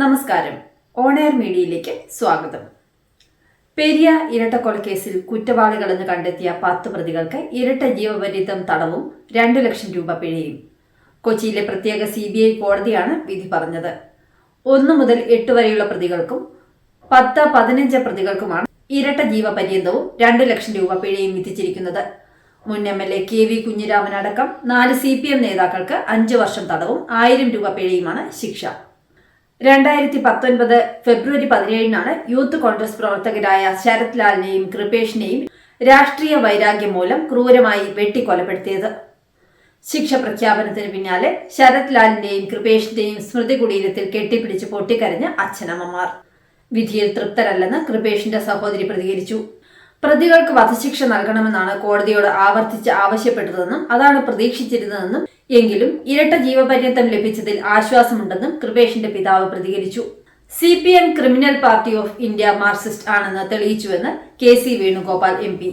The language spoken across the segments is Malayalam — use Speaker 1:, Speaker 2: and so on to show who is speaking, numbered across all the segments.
Speaker 1: നമസ്കാരം. ഓണയർ മീഡിയയിലേക്ക് സ്വാഗതം. പെരിയ ഇരട്ടക്കൊലക്കേസിൽ കുറ്റവാളികളെന്ന് കണ്ടെത്തിയ പത്ത് പ്രതികൾക്ക് ഇരട്ട ജീവപര്യന്തം തടവും രണ്ടു ലക്ഷം രൂപ പിഴയും. കൊച്ചിയിലെ പ്രത്യേക സി ബി ഐ കോടതിയാണ് വിധി പറഞ്ഞത്. ഒന്നു മുതൽ എട്ട് വരെയുള്ള പ്രതികൾക്കും പത്ത് പതിനഞ്ച് പ്രതികൾക്കുമാണ് ഇരട്ട ജീവപര്യന്തവും രണ്ടു ലക്ഷം രൂപ പിഴയും വിധിച്ചിരിക്കുന്നത്. മുൻ M L A K V Kunhiraman അടക്കം നാല് സി പി എം നേതാക്കൾക്ക് അഞ്ചു വർഷം തടവും ആയിരം രൂപ പിഴയുമാണ് ശിക്ഷ. രണ്ടായിരത്തി പത്തൊൻപത് ഫെബ്രുവരി പതിനേഴിനാണ് യൂത്ത് കോൺഗ്രസ് പ്രവർത്തകരായ ശരത് ലാലിനെയും കൃപേഷിനെയും രാഷ്ട്രീയ വൈരാഗ്യം മൂലം ക്രൂരമായി വെട്ടിക്കൊലപ്പെടുത്തിയത്. ശിക്ഷ പ്രഖ്യാപനത്തിന് പിന്നാലെ ശരത് ലാലിന്റെയും കൃപേഷിന്റെയും സ്മൃതി കുടീരത്തിൽ കെട്ടിപ്പിടിച്ച് പൊട്ടിക്കരഞ്ഞ് അച്ഛനമ്മമാർ. വിധിയിൽ തൃപ്തരല്ലെന്ന് കൃപേഷിന്റെ സഹോദരി പ്രതികരിച്ചു. പ്രതികൾക്ക് വധശിക്ഷ നൽകണമെന്നാണ് കോടതിയോട് ആവർത്തിച്ച് ആവശ്യപ്പെട്ടതെന്നും അതാണ് പ്രതീക്ഷിച്ചിരുന്നതെന്നും എങ്കിലും ഇരട്ട ജീവപര്യന്തം ലഭിച്ചതിൽ ആശ്വാസമുണ്ടെന്നും കൃപേഷിന്റെ പിതാവ് പ്രതികരിച്ചു. C P M criminal party of India Marxist ആണെന്ന് തെളിയിച്ചുവെന്ന് K C Venugopal M P.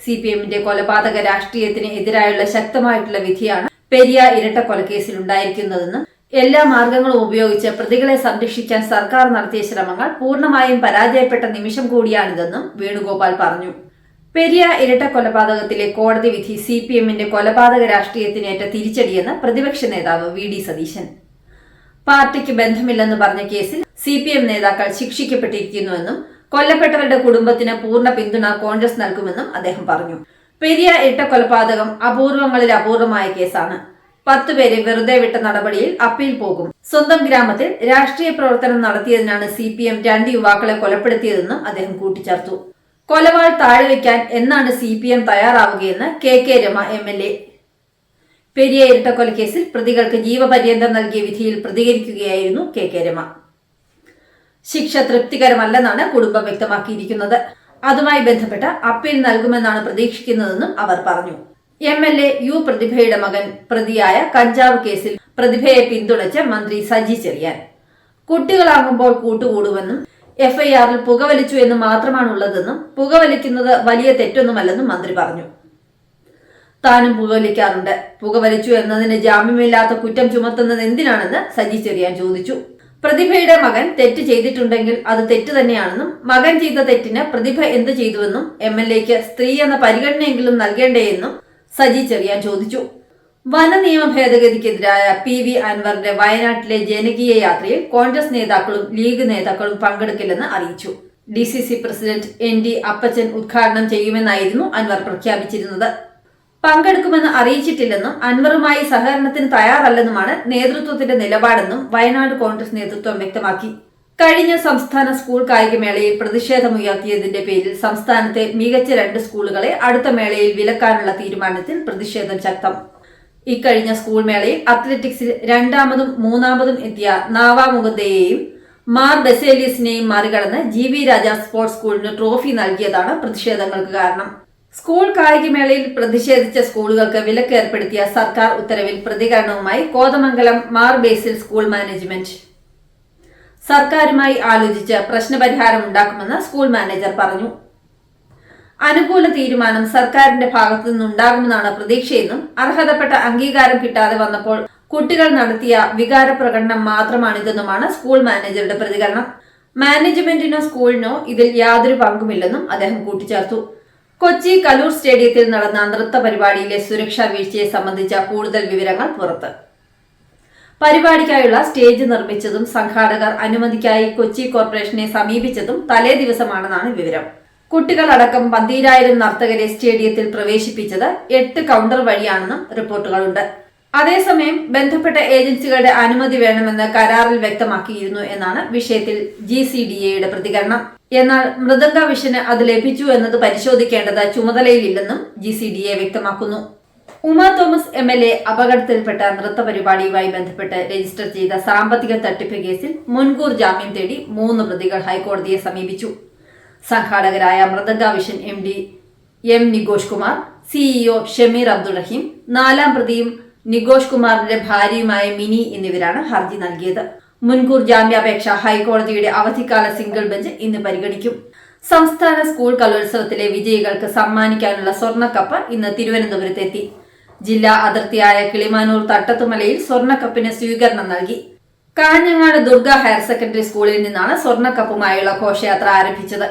Speaker 1: C P എമ്മിന്റെ കൊലപാതക രാഷ്ട്രീയത്തിന് എതിരായുള്ള ശക്തമായിട്ടുള്ള വിധിയാണ് പെരിയ ഇരട്ട കൊലക്കേസിൽ ഉണ്ടായിരിക്കുന്നതെന്നും എല്ലാ മാർഗങ്ങളും ഉപയോഗിച്ച് പ്രതികളെ സംരക്ഷിക്കാൻ സർക്കാർ നടത്തിയ ശ്രമങ്ങൾ പൂർണമായും പരാജയപ്പെട്ട നിമിഷം കൂടിയാണിതെന്നും വേണുഗോപാൽ പറഞ്ഞു. പെരിയ ഇരട്ട കൊലപാതകത്തിലെ കോടതി വിധി സി പി എമ്മിന്റെ കൊലപാതക രാഷ്ട്രീയത്തിനേറ്റ തിരിച്ചടിയെന്ന് പ്രതിപക്ഷ നേതാവ് വി ഡി സതീശൻ. പാർട്ടിക്ക് ബന്ധമില്ലെന്ന് പറഞ്ഞ കേസിൽ സി പി എം നേതാക്കൾ ശിക്ഷിക്കപ്പെട്ടിരിക്കുന്നുവെന്നും കൊല്ലപ്പെട്ടവരുടെ കുടുംബത്തിന് പൂർണ പിന്തുണ കോൺഗ്രസ് നൽകുമെന്നും അദ്ദേഹം പറഞ്ഞു. പെരിയ ഇരട്ട കൊലപാതകം അപൂർവങ്ങളിൽ അപൂർവമായ കേസാണ്. പത്തുപേരെ വെറുതെ വിട്ട നടപടിയിൽ അപ്പീൽ പോകും. സ്വന്തം ഗ്രാമത്തിൽ രാഷ്ട്രീയ പ്രവർത്തനം നടത്തിയതിനാണ് സി പി എം രണ്ട് യുവാക്കളെ കൊലപ്പെടുത്തിയതെന്നും അദ്ദേഹം കൂട്ടിച്ചേർത്തു. കൊലവാൾ താഴ്വെക്കാൻ എന്നാണ് C P M തയ്യാറാവുകയെന്ന് K K Rama M L A Periya ഇരട്ടക്കൊലക്കേസിൽ പ്രതികൾക്ക് ജീവപര്യന്തം നൽകിയ വിധിയിൽ പ്രതികരിക്കുകയായിരുന്നു കെ കെ രമ. ശിക്ഷ തൃപ്തികരമല്ലെന്നാണ് കുടുംബം വ്യക്തമാക്കിയിരിക്കുന്നത്. അതുമായി ബന്ധപ്പെട്ട അപ്പീൽ നൽകുമെന്നാണ് പ്രതീക്ഷിക്കുന്നതെന്നും അവർ പറഞ്ഞു. എം എൽ എ യു പ്രതിഭയുടെ മകൻ പ്രതിയായ കഞ്ചാവ് കേസിൽ പ്രതിഭയെ പിന്തുണച്ച് മന്ത്രി സജി ചെറിയാൻ. കുട്ടികളാകുമ്പോൾ കൂട്ടുകൂടുമെന്നും എഫ്ഐആറിൽ പുകവലിച്ചു എന്ന് മാത്രമാണുള്ളതെന്നും പുകവലിക്കുന്നത് വലിയ തെറ്റൊന്നുമല്ലെന്നും മന്ത്രി പറഞ്ഞു. താനും പുകവലിക്കാറുണ്ട്. പുകവലിച്ചു എന്നതിന് ജാമ്യമില്ലാത്ത കുറ്റം ചുമത്തുന്നത് എന്തിനാണെന്ന് സജി ചെറിയാൻ ചോദിച്ചു. പ്രതിഭയുടെ മകൻ തെറ്റ് ചെയ്തിട്ടുണ്ടെങ്കിൽ അത് തെറ്റ് തന്നെയാണെന്നും മകൻ ചെയ്ത തെറ്റിന് പ്രതിഭ എന്ത് ചെയ്തുവെന്നും എം എൽ എക്ക് സ്ത്രീ എന്ന പരിഗണനയെങ്കിലും നൽകേണ്ടേയെന്നും സജി ചെറിയാൻ ചോദിച്ചു. വന നിയമ ഭേദഗതിക്കെതിരായ പി വി അൻവറിന്റെ വയനാട്ടിലെ ജനകീയ യാത്രയിൽ കോൺഗ്രസ് നേതാക്കളും ലീഗ് നേതാക്കളും പങ്കെടുക്കില്ലെന്ന് അറിയിച്ചു. D C C president N D Appachan ഉദ്ഘാടനം ചെയ്യുമെന്നായിരുന്നു അൻവർ പ്രഖ്യാപിച്ചിരുന്നത്. പങ്കെടുക്കുമെന്ന് അറിയിച്ചിട്ടില്ലെന്നും അൻവറുമായി സഹകരണത്തിന് തയ്യാറല്ലെന്നുമാണ് നേതൃത്വത്തിന്റെ നിലപാടെന്നും വയനാട് കോൺഗ്രസ് നേതൃത്വം വ്യക്തമാക്കി. കഴിഞ്ഞ സംസ്ഥാന സ്കൂൾ കായികമേളയിൽ പ്രതിഷേധമുയർത്തിയതിന്റെ പേരിൽ സംസ്ഥാനത്തെ മികച്ച രണ്ട് സ്കൂളുകളെ അടുത്ത മേളയിൽ വിലക്കാനുള്ള തീരുമാനത്തിൽ പ്രതിഷേധം ശക്തം. ഇക്കഴിഞ്ഞ സ്കൂൾ മേളയിൽ അത്ലറ്റിക്സിൽ രണ്ടാമതും മൂന്നാമതും എത്തിയ നാവാമുഖതയെയും മാർ ബെസേലിയസിനെയും മറികടന്ന് ജി വി രാജ സ്പോർട്സ് സ്കൂളിന് ട്രോഫി നൽകിയതാണ് പ്രതിഷേധങ്ങൾക്ക് കാരണം. സ്കൂൾ കായികമേളയിൽ പ്രതിഷേധിച്ച സ്കൂളുകൾക്ക് വിലക്ക് ഏർപ്പെടുത്തിയ സർക്കാർ ഉത്തരവിൽ പ്രതികരണവുമായി കോതമംഗലം മാർ ബേസിൽ സ്കൂൾ മാനേജ്മെന്റ് സർക്കാരുമായി ആലോചിച്ച് പ്രശ്നപരിഹാരം ഉണ്ടാക്കുമെന്ന് സ്കൂൾ മാനേജർ പറഞ്ഞു. അനുകൂല തീരുമാനം സർക്കാരിന്റെ ഭാഗത്തു നിന്നുണ്ടാകുമെന്നാണ് പ്രതീക്ഷയെന്നും അർഹതപ്പെട്ട അംഗീകാരം കിട്ടാതെ വന്നപ്പോൾ കുട്ടികൾ നടത്തിയ വികാര പ്രകടനം മാത്രമാണിതെന്നുമാണ് സ്കൂൾ മാനേജറുടെ പ്രതികരണം. മാനേജ്മെന്റിനോ സ്കൂളിനോ ഇതിൽ യാതൊരു പങ്കുമില്ലെന്നും അദ്ദേഹം കൂട്ടിച്ചേർത്തു. കൊച്ചി കലൂർ സ്റ്റേഡിയത്തിൽ നടന്ന നൃത്ത പരിപാടിയിലെ സുരക്ഷാ വീഴ്ചയെ സംബന്ധിച്ച കൂടുതൽ വിവരങ്ങൾ പുറത്ത്. പരിപാടിക്കായുള്ള സ്റ്റേജ് നിർമ്മിച്ചതും സംഘാടകർ അനുമതിക്കായി കൊച്ചി കോർപ്പറേഷനെ സമീപിച്ചതും തലേ ദിവസമാണെന്നാണ് വിവരം. കുട്ടികളടക്കം പന്തീരായിരം നർത്തകരെ സ്റ്റേഡിയത്തിൽ പ്രവേശിപ്പിച്ചത് എട്ട് കൗണ്ടർ വഴിയാണെന്നും റിപ്പോർട്ടുകളുണ്ട്. അതേസമയം ബന്ധപ്പെട്ട ഏജൻസികളുടെ അനുമതി വേണമെന്ന് കരാറിൽ വ്യക്തമാക്കിയിരുന്നു എന്നാണ് വിഷയത്തിൽ ജി സി ഡി എയുടെ പ്രതികരണം. എന്നാൽ മൃദംഗ വിഷന് അത് ലഭിച്ചു എന്നത് പരിശോധിക്കേണ്ടത് ചുമതലയിലില്ലെന്നും ജി സി ഡി എ വ്യക്തമാക്കുന്നു. Uma Thomas M L A അപകടത്തിൽപ്പെട്ട നൃത്ത പരിപാടിയുമായി ബന്ധപ്പെട്ട് രജിസ്റ്റർ ചെയ്ത സാമ്പത്തിക തട്ടിപ്പ് കേസിൽ മുൻകൂർ ജാമ്യം തേടി മൂന്ന് പ്രതികൾ ഹൈക്കോടതിയെ സമീപിച്ചു. സംഘാടകരായ Mridanga vision M D M Nigosh Kumar C E O Shameer Abdul Raheem നാലാം പ്രതിയും നിഗോഷ് കുമാറിന്റെ ഭാര്യയുമായ മിനി എന്നിവരാണ് ഹർജി നൽകിയത്. മുൻകൂർ ജാമ്യാപേക്ഷ ഹൈക്കോടതിയുടെ അവധിക്കാല സിംഗിൾ ബെഞ്ച് ഇന്ന് പരിഗണിക്കും. സംസ്ഥാന സ്കൂൾ കലോത്സവത്തിലെ വിജയികൾക്ക് സമ്മാനിക്കാനുള്ള സ്വർണക്കപ്പ് ഇന്ന് തിരുവനന്തപുരത്തെത്തി. ജില്ലാ അതിർത്തിയായ കിളിമാനൂർ തട്ടത്തുമലയിൽ സ്വർണക്കപ്പിന് സ്വീകരണം നൽകി. കാഞ്ഞങ്ങാട് ദുർഗ ഹയർ സെക്കൻഡറി സ്കൂളിൽ നിന്നാണ് സ്വർണക്കപ്പുമായുള്ള ഘോഷയാത്ര ആരംഭിച്ചത്.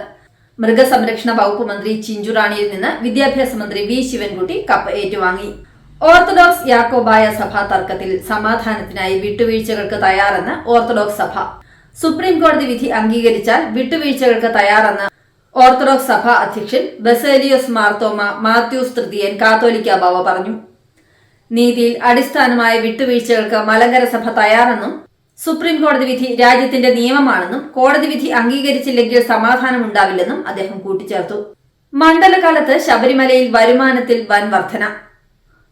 Speaker 1: മൃഗസംരക്ഷണ വകുപ്പ് മന്ത്രി ചിഞ്ചുറാണിയിൽ നിന്ന് വിദ്യാഭ്യാസ മന്ത്രി വി ശിവൻകുട്ടി കപ്പ് ഏറ്റുവാങ്ങി. ഓർത്തഡോക്സ് യാക്കോബായ സഭ തർക്കത്തിൽ സമാധാനത്തിനായി വിട്ടുവീഴ്ചകൾക്ക് തയ്യാറെന്ന് ഓർത്തഡോക്സ് സഭ. സുപ്രീം കോടതി വിധി അംഗീകരിച്ചാൽ വിട്ടുവീഴ്ചകൾക്ക് തയ്യാറെന്ന് ഓർത്തഡോക്സ് സഭ അധ്യക്ഷൻ ബസേലിയോസ് മാർത്തോമ മാത്യൂസ് തൃതീയൻ കാത്തോലിക്ക ബാവ പറഞ്ഞു. നീതിയിൽ അടിസ്ഥാനമായ വിട്ടുവീഴ്ചകൾക്ക് മലങ്കര സഭ തയ്യാറെന്നും സുപ്രീം കോടതി വിധി രാജ്യത്തിന്റെ നിയമമാണെന്നും കോടതി വിധി അംഗീകരിച്ചില്ലെങ്കിൽ സമാധാനമുണ്ടാവില്ലെന്നും അദ്ദേഹം കൂട്ടിച്ചേർത്തു. മണ്ഡലകാലത്ത് ശബരിമലയിൽ വരുമാനത്തിൽ വൻ വർധന.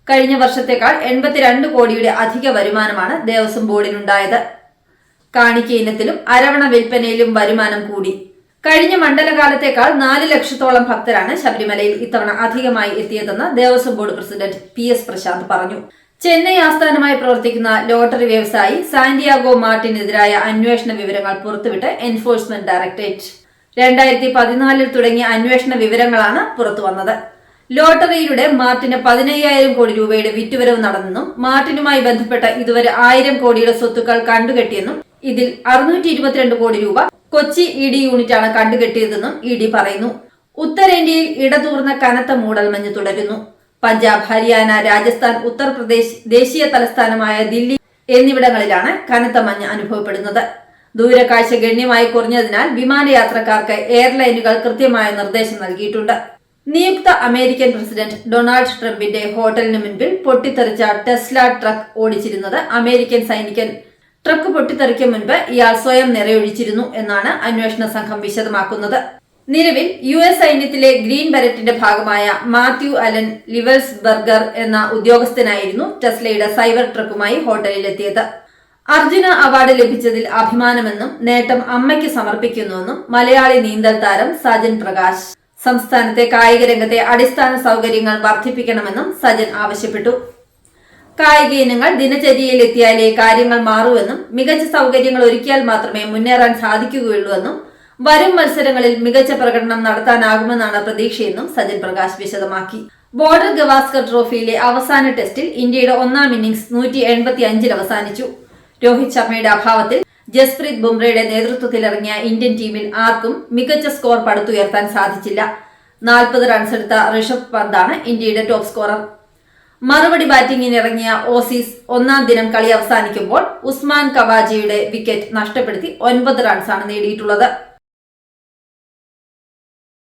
Speaker 1: കഴിഞ്ഞ വർഷത്തേക്കാൾ എൺപത്തിരണ്ട് കോടിയുടെ അധിക വരുമാനമാണ് ദേവസ്വം ബോർഡിനുണ്ടായത്. കാണിക്ക ഇനത്തിലും അരവണ വിൽപ്പനയിലും വരുമാനം കൂടി. കഴിഞ്ഞ മണ്ഡലകാലത്തേക്കാൾ നാല് ലക്ഷത്തോളം ഭക്തരാണ് ശബരിമലയിൽ ഇത്തവണ അധികമായി എത്തിയതെന്ന് Devaswom board president P S Prashanth പറഞ്ഞു. ചെന്നൈ ആസ്ഥാനമായി പ്രവർത്തിക്കുന്ന ലോട്ടറി വ്യവസായി സാന്റിയാഗോ മാർട്ടിനെതിരായ അന്വേഷണ വിവരങ്ങൾ പുറത്തുവിട്ട് എൻഫോഴ്സ്മെന്റ് ഡയറക്ടറേറ്റ്. രണ്ടായിരത്തി പതിനാലിൽ തുടങ്ങിയ അന്വേഷണ വിവരങ്ങളാണ് പുറത്തുവന്നത് ലോട്ടറിയിലൂടെ മാർട്ടിന് പതിനയ്യായിരം കോടി രൂപയുടെ വിറ്റുവരവ് നടന്നെന്നും മാർട്ടിനുമായി ബന്ധപ്പെട്ട ഇതുവരെ ആയിരം കോടിയുടെ സ്വത്തുക്കൾ കണ്ടുകെട്ടിയെന്നും ഇതിൽ അറുന്നൂറ്റി ഇരുപത്തിരണ്ട് കോടി രൂപ കൊച്ചി ഇ ഡി യൂണിറ്റാണ് കണ്ടുകെട്ടിയതെന്നും ഇ ഡി പറയുന്നു. ഉത്തരേന്ത്യയിൽ ഇടതൂർന്ന കനത്ത മൂടൽമഞ്ഞ് തുടരുന്നു. പഞ്ചാബ് ഹരിയാന രാജസ്ഥാൻ ഉത്തർപ്രദേശ് ദേശീയ തലസ്ഥാനമായ ദില്ലി എന്നിവിടങ്ങളിലാണ് കനത്ത മഞ്ഞ് അനുഭവപ്പെടുന്നത്. ദൂരക്കാഴ്ച ഗണ്യമായി കുറഞ്ഞതിനാൽ വിമാനയാത്രക്കാർക്ക് എയർലൈനുകൾ കൃത്യമായ നിർദ്ദേശം നൽകിയിട്ടുണ്ട്. നിയുക്ത അമേരിക്കൻ പ്രസിഡന്റ് ഡൊണാൾഡ് ട്രംപിന്റെ ഹോട്ടലിന് മുൻപിൽ പൊട്ടിത്തെറിച്ച ടെസ്ല ട്രക്ക് ഓടിച്ചിരുന്നത് അമേരിക്കൻ സൈനികൻ. ട്രക്ക് പൊട്ടിത്തെറിക്കും മുൻപ് ഇയാൾ സ്വയം നിറയൊഴിച്ചിരുന്നു എന്നാണ് അന്വേഷണ സംഘം വിശദമാക്കുന്നത്. നിലവിൽ യു എസ് സൈന്യത്തിലെ ഗ്രീൻ ബരറ്റിന്റെ ഭാഗമായ മാത്യു അലൻ ലിവൽസ് ബർഗർ എന്ന ഉദ്യോഗസ്ഥനായിരുന്നു ടെസ്ലയുടെ സൈബർ ട്രക്കുമായി ഹോട്ടലിലെത്തിയത്. അർജുന അവാർഡ് ലഭിച്ചതിൽ അഭിമാനമെന്നും നേട്ടം അമ്മയ്ക്ക് സമർപ്പിക്കുന്നുവെന്നും മലയാളി നീന്തൽ താരം സജൻ പ്രകാശ്. സംസ്ഥാനത്തെ കായിക രംഗത്തെ അടിസ്ഥാന സൗകര്യങ്ങൾ വർദ്ധിപ്പിക്കണമെന്നും സജൻ ആവശ്യപ്പെട്ടു. കായിക ഇനങ്ങൾ ദിനചര്യയിലെത്തിയാലേ കാര്യങ്ങൾ മാറുമെന്നും മികച്ച സൗകര്യങ്ങൾ ഒരുക്കിയാൽ മാത്രമേ മുന്നേറാൻ സാധിക്കുകയുള്ളൂ എന്നും വരും മത്സരങ്ങളിൽ മികച്ച പ്രകടനം നടത്താനാകുമെന്നാണ് പ്രതീക്ഷയെന്നും സജിൻ പ്രകാശ് വിശദമാക്കി. ബോർഡർ ഗവാസ്കർ ട്രോഫിയിലെ അവസാന ടെസ്റ്റിൽ ഇന്ത്യയുടെ ഒന്നാം ഇന്നിംഗ്സ് നൂറ്റി എൺപത്തി അഞ്ചിൽ അവസാനിച്ചു. രോഹിത് ശർമ്മയുടെ അഭാവത്തിൽ ജസ്പ്രീത് ബുംറയുടെ നേതൃത്വത്തിലിറങ്ങിയ ഇന്ത്യൻ ടീമിൽ ആർക്കും മികച്ച സ്കോർ പടുത്തുയർത്താൻ സാധിച്ചില്ല. നാൽപ്പത് റൺസെടുത്ത ഋഷഭ് പന്താണ് ഇന്ത്യയുടെ ടോപ്പ് സ്കോറർ മറുപടി ബാറ്റിംഗിനിറങ്ങിയ ഓസീസ് ഒന്നാം ദിനം കളി അവസാനിക്കുമ്പോൾ ഉസ്മാൻ കവാജിയുടെ വിക്കറ്റ് നഷ്ടപ്പെടുത്തി ഒൻപത് റൺസാണ് നേടിയിട്ടുള്ളത്.